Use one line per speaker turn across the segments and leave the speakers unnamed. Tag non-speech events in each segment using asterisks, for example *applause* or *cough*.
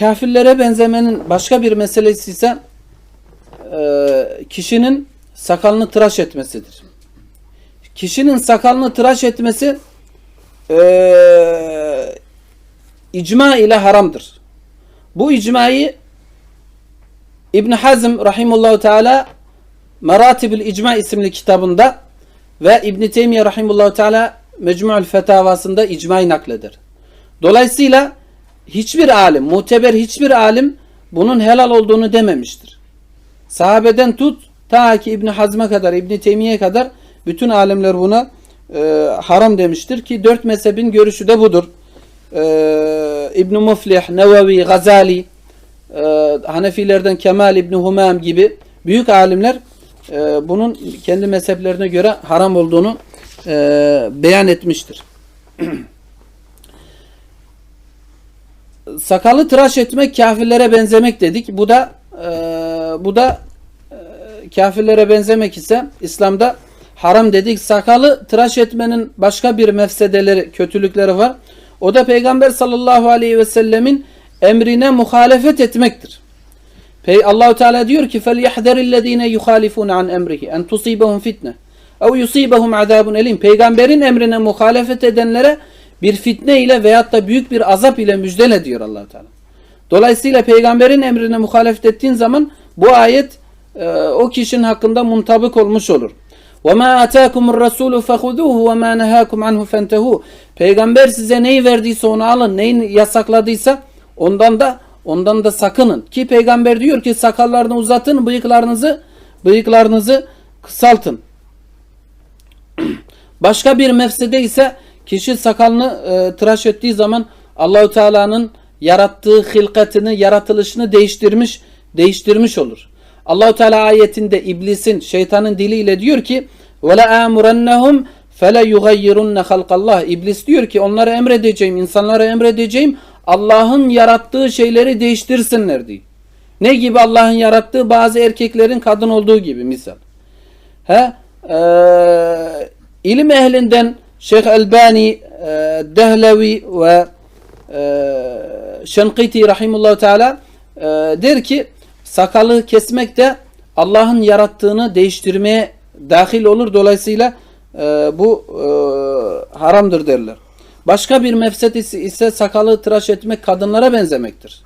kafirlere benzemenin başka bir meselesi ise e, kişinin sakalını tıraş etmesidir. Kişinin sakalını tıraş etmesi e, icma ile haramdır. Bu icmayı İbn Hazm rahimullahu teala Meratibül İcma isimli kitabında ve İbn Teymiye rahimullahu teala Mecmu'ül Fetavasında icmayı nakleder. Dolayısıyla hiçbir alim, muteber hiçbir alim bunun helal olduğunu dememiştir. Sahabeden tut ta ki İbn Hazm'a kadar, İbn Teymiye kadar bütün alimler buna e, haram demiştir ki dört mezhebin görüşü de budur. E, İbn Muflih, Nevevi, Gazali, e, Hanefilerden Kemal İbn Humam gibi büyük alimler e, bunun kendi mezheplerine göre haram olduğunu e, beyan etmiştir. *clears throat* sakalı tıraş etmek kafirlere benzemek dedik. Bu da e, bu da e, kafirlere benzemek ise İslam'da haram dedik. Sakalı tıraş etmenin başka bir mefsedeleri, kötülükleri var. O da Peygamber sallallahu aleyhi ve sellemin emrine muhalefet etmektir. Pey Allahu Teala diyor ki: "Felyahdharillezine yuhalifun an emrihi en tusibahum fitne ev yusibahum azabun elim." Peygamberin emrine muhalefet edenlere bir fitne ile veyahut da büyük bir azap ile müjdele diyor Allahu Teala. Dolayısıyla peygamberin emrine muhalefet ettiğin zaman bu ayet e, o kişinin hakkında muntabık olmuş olur. وَمَا آتَاكُمُ الرَّسُولُ فَخُذُوهُ وَمَا نَهَاكُمْ عَنْهُ فَانْتَهُوا Peygamber size neyi verdiyse onu alın, neyi yasakladıysa ondan da ondan da sakının. Ki peygamber diyor ki sakallarını uzatın, bıyıklarınızı bıyıklarınızı kısaltın. *clears throat* Başka bir mefsede ise kişi sakalını e, tıraş ettiği zaman Allahu Teala'nın yarattığı hilkatını, yaratılışını değiştirmiş, değiştirmiş olur. Allahu Teala ayetinde iblisin, şeytanın diliyle diyor ki: "Ve la amurannahum fele yughayyirunna halqallah." İblis diyor ki onlara emredeceğim, insanlara emredeceğim Allah'ın yarattığı şeyleri değiştirsinler diye. Ne gibi Allah'ın yarattığı bazı erkeklerin kadın olduğu gibi misal. He? Ee, ilim ehlinden Şeyh Elbani, e, Dehlevi ve e, Şenkiti rahimullahu teala e, der ki sakalı kesmek de Allah'ın yarattığını değiştirmeye dahil olur. Dolayısıyla bu haramdır derler. Başka bir mefset ise sakalı tıraş etmek kadınlara benzemektir.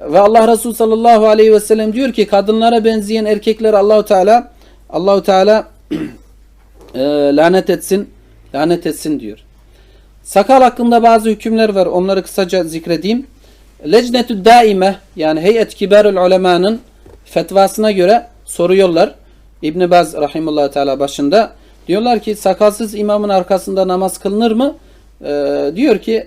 Ve Allah Resulü sallallahu aleyhi ve sellem diyor ki kadınlara benzeyen erkekler Allahu Teala Allahu Teala *clears throat* e, lanet etsin, lanet etsin diyor. Sakal hakkında bazı hükümler var. Onları kısaca zikredeyim. Lecnetü daime yani Heyet Kibarul Ulema'nın fetvasına göre soruyorlar. İbn Baz rahimullah teala başında diyorlar ki sakalsız imamın arkasında namaz kılınır mı? Ee, diyor ki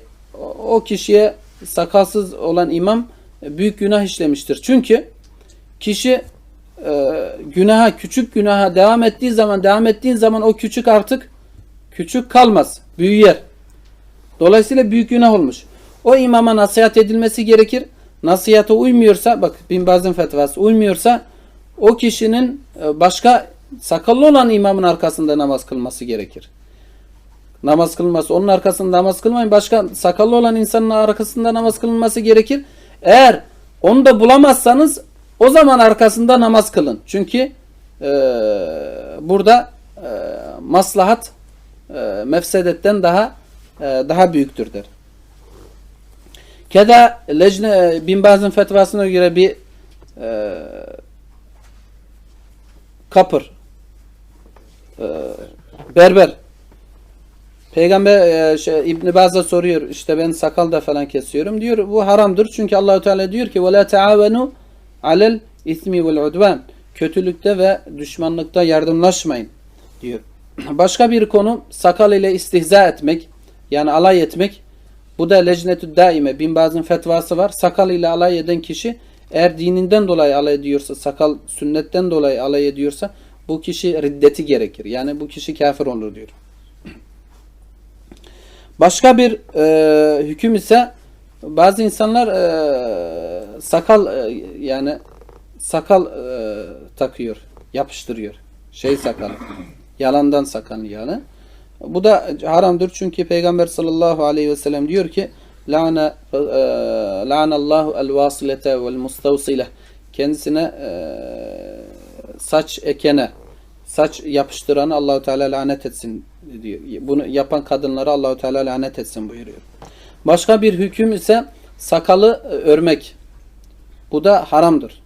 o kişiye sakalsız olan imam büyük günah işlemiştir. Çünkü kişi e, günaha, küçük günaha devam ettiği zaman, devam ettiğin zaman o küçük artık küçük kalmaz. Büyüyer. Dolayısıyla büyük günah olmuş. O imama nasihat edilmesi gerekir. Nasihata uymuyorsa, bak bin bazın fetvası uymuyorsa o kişinin e, başka sakallı olan imamın arkasında namaz kılması gerekir. Namaz kılması, onun arkasında namaz kılmayın. Başka sakallı olan insanın arkasında namaz kılınması gerekir. Eğer onu da bulamazsanız o zaman arkasında namaz kılın. Çünkü e, burada e, maslahat e, mefsedetten daha e, daha büyüktür der. Keda Lecne bin Baz'ın fetvasına göre bir e, kapır e, berber Peygamber e, şey, İbn Baz'a soruyor işte ben sakal da falan kesiyorum diyor bu haramdır çünkü Allahu Teala diyor ki ve la taavenu alel ismi vel udvan kötülükte ve düşmanlıkta yardımlaşmayın diyor. *clears throat* Başka bir konu sakal ile istihza etmek yani alay etmek. Bu da lecnetü daime bin bazın fetvası var. Sakal ile alay eden kişi eğer dininden dolayı alay ediyorsa, sakal sünnetten dolayı alay ediyorsa bu kişi riddeti gerekir. Yani bu kişi kafir olur diyor. *clears throat* Başka bir e, hüküm ise bazı insanlar e, sakal e, yani sakal e, takıyor, yapıştırıyor. Şey sakal. Yalandan sakal yani. Bu da haramdır çünkü Peygamber sallallahu aleyhi ve sellem diyor ki la'ne e, la'nallahu el-vasilete vel-mustavsile kendisine e, saç ekene saç yapıştıranı Allahu Teala lanet etsin diyor. Bunu yapan kadınlara Allahu Teala lanet etsin buyuruyor. Başka bir hüküm ise sakalı e, örmek. Bu da haramdır.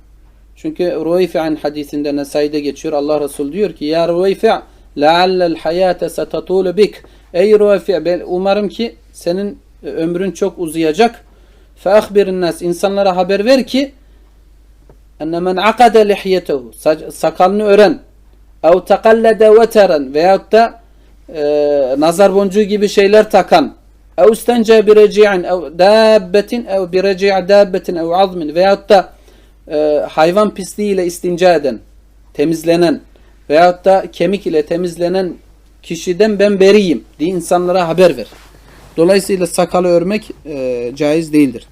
Çünkü Ruveyfi'nin hadisinde Nesai'de geçiyor. Allah Resulü diyor ki Ya Ruveyfi' leallel hayate setatulu bik Ey Ruveyfi' ben umarım ki senin e, ömrün çok uzayacak. Ahbirin nas insanlara haber ver ki enne men akade lihyetehu sakalını ören ev tekallede veteren veyahut da e, nazar boncuğu gibi şeyler takan. bir reci'in ev dabbetin ev bir reci' dabbetin ev azmin veyahut da e, hayvan pisliğiyle istinca eden temizlenen veyahut da kemik ile temizlenen kişiden ben beriyim diye insanlara haber ver. Dolayısıyla sakalı örmek e, caiz değildir.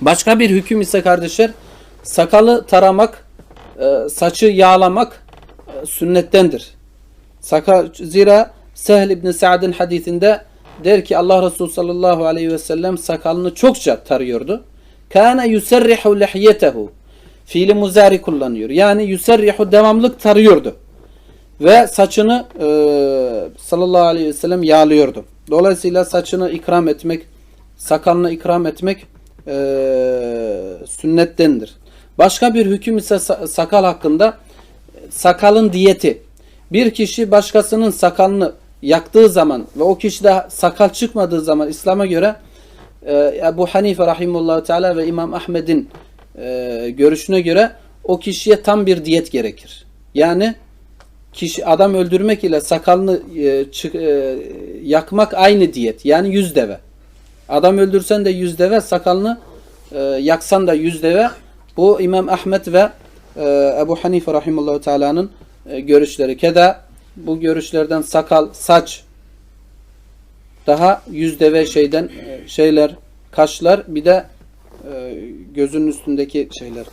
Başka bir hüküm ise kardeşler sakalı taramak, e, saçı yağlamak e, sünnettendir. Sakal, zira Sehl İbn Sa'd'ın hadisinde der ki Allah Resulü sallallahu aleyhi ve sellem sakalını çokça tarıyordu. Kana yuserrihu lihyetehu. Fiili muzari kullanıyor. Yani yuserrihu devamlık tarıyordu. Ve saçını e, sallallahu aleyhi ve sellem yağlıyordu. Dolayısıyla saçını ikram etmek, sakalını ikram etmek e, sünnettendir. Başka bir hüküm ise sakal hakkında sakalın diyeti. Bir kişi başkasının sakalını yaktığı zaman ve o kişide sakal çıkmadığı zaman İslam'a göre e, Ebu Hanife rahimullahu teala ve İmam Ahmed'in e, görüşüne göre o kişiye tam bir diyet gerekir. Yani kişi adam öldürmek ile sakalını e, çık, e, yakmak aynı diyet. Yani yüz deve. Adam öldürsen de yüz deve, sakalını e, yaksan da yüz deve. Bu İmam Ahmet ve e, Ebu Hanife rahimullahu teala'nın e, görüşleri. Keda bu görüşlerden sakal, saç daha yüz deve şeyden e, şeyler, kaşlar bir de e, gözünün üstündeki şeyler.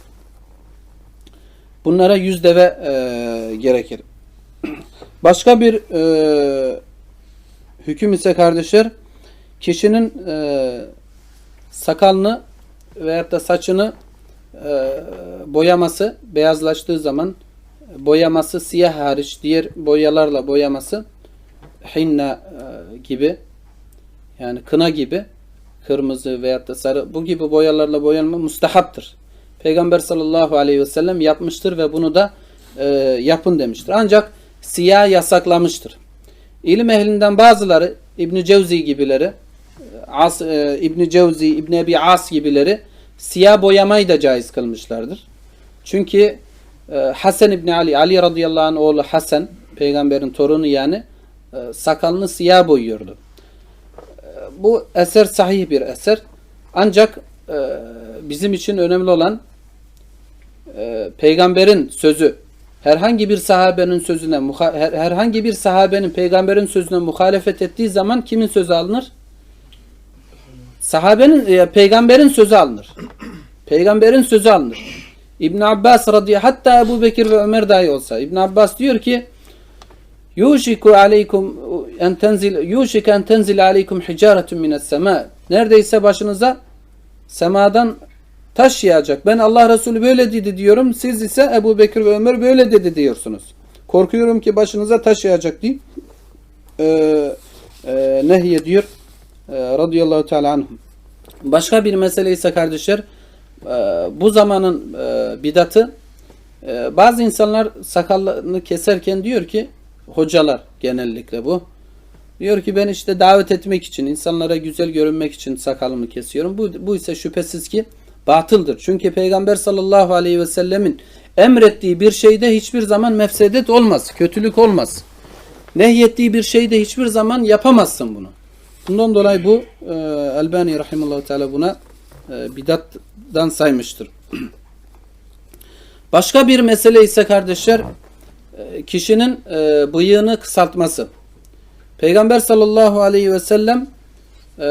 Bunlara yüz deve e, gerekir. *clears throat* Başka bir e, hüküm ise kardeşler kişinin e, sakalını veyahut da saçını e, boyaması beyazlaştığı zaman boyaması siyah hariç diğer boyalarla boyaması hinna e, gibi yani kına gibi kırmızı veyahut da sarı bu gibi boyalarla boyanma mustahaptır. Peygamber sallallahu aleyhi ve sellem yapmıştır ve bunu da e, yapın demiştir. Ancak siyah yasaklamıştır. İlim ehlinden bazıları İbn Cevzi gibileri As, e, İbn Cevzi, İbn Ebi As gibileri siyah boyamayı da caiz kılmışlardır. Çünkü e, Hasan İbn Ali, Ali radıyallahu anh oğlu Hasan, peygamberin torunu yani e, sakalını siyah boyuyordu. Bu eser sahih bir eser. Ancak e, bizim için önemli olan e, peygamberin sözü herhangi bir sahabenin sözüne herhangi bir sahabenin peygamberin sözüne muhalefet ettiği zaman kimin sözü alınır? Sahabenin e, peygamberin sözü alınır. Peygamberin sözü alınır. İbn Abbas radıyallahu hatta Ebu Bekir ve Ömer dahi olsa İbn Abbas diyor ki Yuşiku aleykum en tenzil yuşik en tenzil aleykum hicaretun mines sema. Neredeyse başınıza semadan taş yağacak. Ben Allah Resulü böyle dedi diyorum. Siz ise Ebu Bekir ve Ömer böyle dedi diyorsunuz. Korkuyorum ki başınıza taş yağacak diye ee, e, nehy ediyor e, radıyallahu teala anhum. Başka bir mesele ise kardeşler e, bu zamanın e, bidatı e, bazı insanlar sakalını keserken diyor ki hocalar genellikle bu diyor ki ben işte davet etmek için insanlara güzel görünmek için sakalımı kesiyorum. Bu, bu ise şüphesiz ki batıldır. Çünkü Peygamber sallallahu aleyhi ve sellemin emrettiği bir şeyde hiçbir zaman mefsedet olmaz, kötülük olmaz. Nehyettiği bir şeyde hiçbir zaman yapamazsın bunu. Bundan dolayı bu e, Elbani rahimullahu teala buna e, bidattan saymıştır. *clears throat* Başka bir mesele ise kardeşler kişinin e, bıyığını kısaltması. Peygamber sallallahu aleyhi ve sellem e,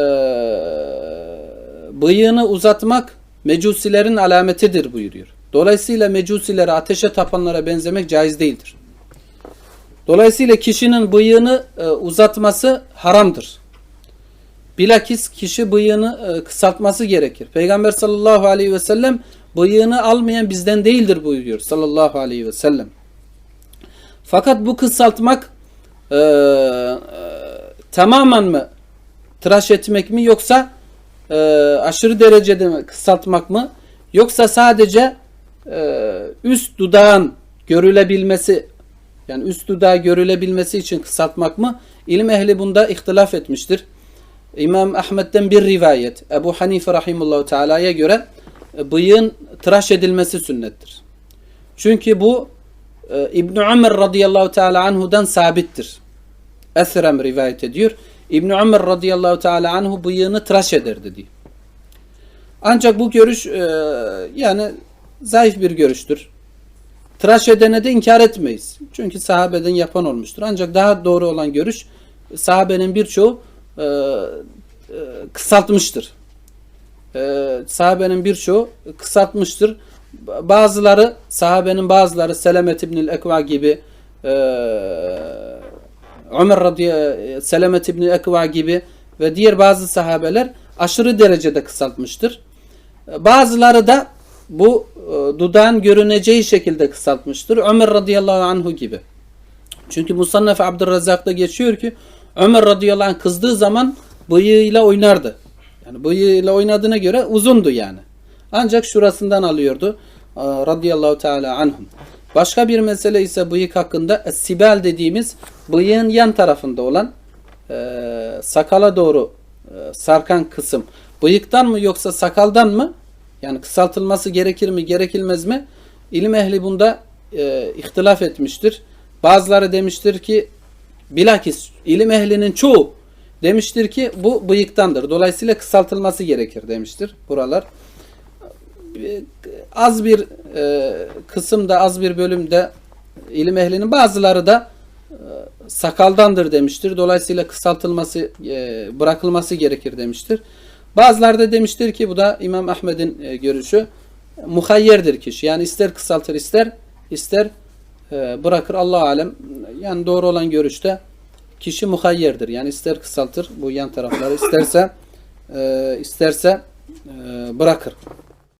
bıyığını uzatmak mecusilerin alametidir buyuruyor. Dolayısıyla mecusilere, ateşe tapanlara benzemek caiz değildir. Dolayısıyla kişinin bıyığını e, uzatması haramdır. Bilakis kişi bıyığını e, kısaltması gerekir. Peygamber sallallahu aleyhi ve sellem bıyığını almayan bizden değildir buyuruyor sallallahu aleyhi ve sellem. Fakat bu kısaltmak e, e, tamamen mı tıraş etmek mi yoksa e, aşırı derecede mi kısaltmak mı yoksa sadece e, üst dudağın görülebilmesi yani üst dudağı görülebilmesi için kısaltmak mı? İlim ehli bunda ihtilaf etmiştir. İmam Ahmet'ten bir rivayet Ebu Hanife rahimullahu teala'ya göre e, bıyığın tıraş edilmesi sünnettir. Çünkü bu e, İbn Ömer radıyallahu teala anhu'dan sabittir. Esrem rivayet ediyor. İbn Ömer radıyallahu teala anhu bıyığını tıraş ederdi diyor. Ancak bu görüş e, yani zayıf bir görüştür. Tıraş edene de inkar etmeyiz. Çünkü sahabeden yapan olmuştur. Ancak daha doğru olan görüş sahabenin birçoğu e, e, kısaltmıştır. E, sahabenin birçoğu kısaltmıştır. Bazıları sahabenin bazıları Selamet İbnül Ekva gibi e, Ömer radıyallahu Selamet İbnül Ekva gibi ve diğer bazı sahabeler aşırı derecede kısaltmıştır. Bazıları da bu e, dudağın görüneceği şekilde kısaltmıştır. Ömer radıyallahu anhu gibi. Çünkü Musannef Abdurrazzak'ta geçiyor ki Ömer radıyallahu anh kızdığı zaman bıyığıyla oynardı. Yani bıyığıyla oynadığına göre uzundu yani. Ancak şurasından alıyordu. Radıyallahu teala anhum. Başka bir mesele ise bıyık hakkında sibel dediğimiz bıyığın yan tarafında olan e, sakala doğru e, sarkan kısım. Bıyıktan mı yoksa sakaldan mı? Yani kısaltılması gerekir mi gerekilmez mi? İlim ehli bunda e, ihtilaf etmiştir. Bazıları demiştir ki bilakis ilim ehlinin çoğu demiştir ki bu bıyıktandır. Dolayısıyla kısaltılması gerekir demiştir buralar. E, Az bir e, kısımda az bir bölümde ilim ehlinin bazıları da e, sakaldandır demiştir. Dolayısıyla kısaltılması e, bırakılması gerekir demiştir. Bazıları da demiştir ki bu da İmam Ahmed'in e, görüşü muhayyerdir kişi. Yani ister kısaltır ister ister e, bırakır Allah alem. Yani doğru olan görüşte kişi muhayyerdir. Yani ister kısaltır bu yan tarafları isterse e, isterse e, bırakır.